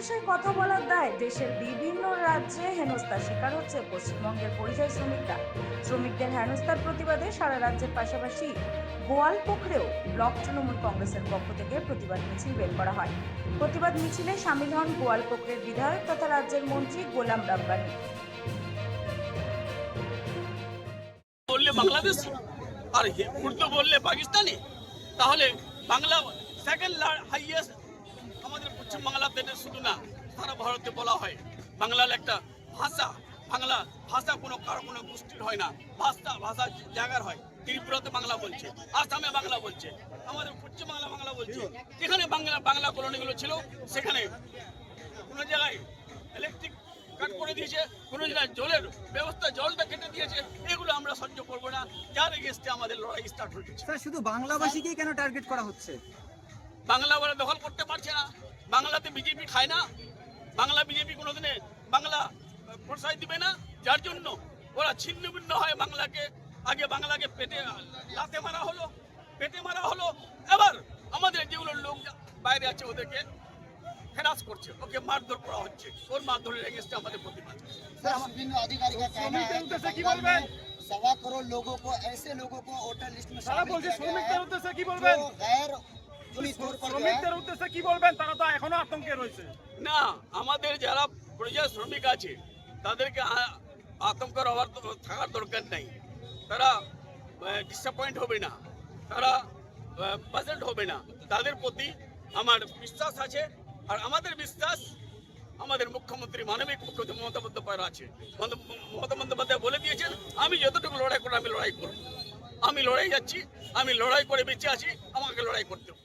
ভাষায় কথা বলার দায় দেশের বিভিন্ন রাজ্যে হেনস্থার শিকার হচ্ছে পশ্চিমবঙ্গের পরিযায়ী শ্রমিকরা। শ্রমিকদের হেনস্থার প্রতিবাদে সারা রাজ্যের পাশাপাশি গোয়ালপুকুরেও ব্লক তৃণমূল কংগ্রেসের পক্ষ থেকে প্রতিবাদ মিছিল বের করা হয়। প্রতিবাদ মিছিলে সামিল হন গোয়ালপুকুরের বিধায়ক তথা রাজ্যের মন্ত্রী গোলাম রাব্বানি। বললে বাংলাদেশ, আর উর্দু বললে পাকিস্তানি, তাহলে বাংলা সেকেন্ড হাইয়েস্ট পশ্চিম বাংলাতে শুধু না সারা ভারতে বলা হয়। বাংলার একটা ভাষা বাংলা ভাষা কোনো কারও কোনো গোষ্ঠীর হয় না। ভাষা ভাষা জায়গার হয়। ত্রিপুরাতে বাংলা বলছে আসামে বাংলা বলছে আমাদের পশ্চিম বাংলা বাংলা বলছে। যেখানে বাংলা বাংলা কলোনিগুলো ছিল সেখানে কোনো জায়গায় ইলেকট্রিক কাট করে দিয়েছে কোনো জায়গায় জলের ব্যবস্থা জলটা কেটে দিয়েছে এগুলো আমরা সহ্য করব না। যার এগেস্টে আমাদের লড়াই স্টার্ট হচ্ছে স্যার শুধু বাংলাভাষীকেই কেন টার্গেট করা হচ্ছে? বাংলা ওরা দখল করতে বাংলাতে বিজেপি খায় না বাংলা বিজেপি কোনোদিনে বাংলা প্রসায় দিবে না যার জন্য ওরা ছিন্ন ভিন্ন হয় বাংলাকে আগে বাংলাকে পেটে লাতে মারা হলো পেটে মারা হলো এবার আমাদের যেগুলো লোক বাইরে আছে ওদেরকে হেরাস করছে ওকে মারধর করা হচ্ছে ওর মারধরের এগেস্টে আমাদের প্রতিবাদ सर विभिन्न अधिकारी का कहना है कि बंगाल में सवा करोड़ लोगों को ऐसे लोगों को वोटर लिस्ट में তারা शामिल বলছে किया गया শ্রমিকদের है উদ্দেশ্যে কি বলবেন जो गैर শ্রমিকদের উদ্দেশ্যে কি বলবেন? তারা তো এখনও আতঙ্কে রয়েছে। না আমাদের যারা প্রজা শ্রমিক আছে তাদেরকে আতঙ্কের হওয়ার থাকার দরকার নাই। তারা ডিসঅ্যাপয়েন্ট হবে না। তারা প্রেজেন্ট হবে না। তাদের প্রতি আমার বিশ্বাস আছে। আর আমাদের বিশ্বাস আমাদের মুখ্যমন্ত্রী মানবিক মুখ্যমন্ত্রী মমতা বন্দ্যোপাধ্যায় আছে। মমতা বন্দ্যোপাধ্যায় বলে দিয়েছেন আমি যতটুকু লড়াই করব আমি লড়াই করব। আমি লড়াই যাচ্ছি আমি লড়াই করে বেঁচে আছি আমাকে লড়াই করতে হবে।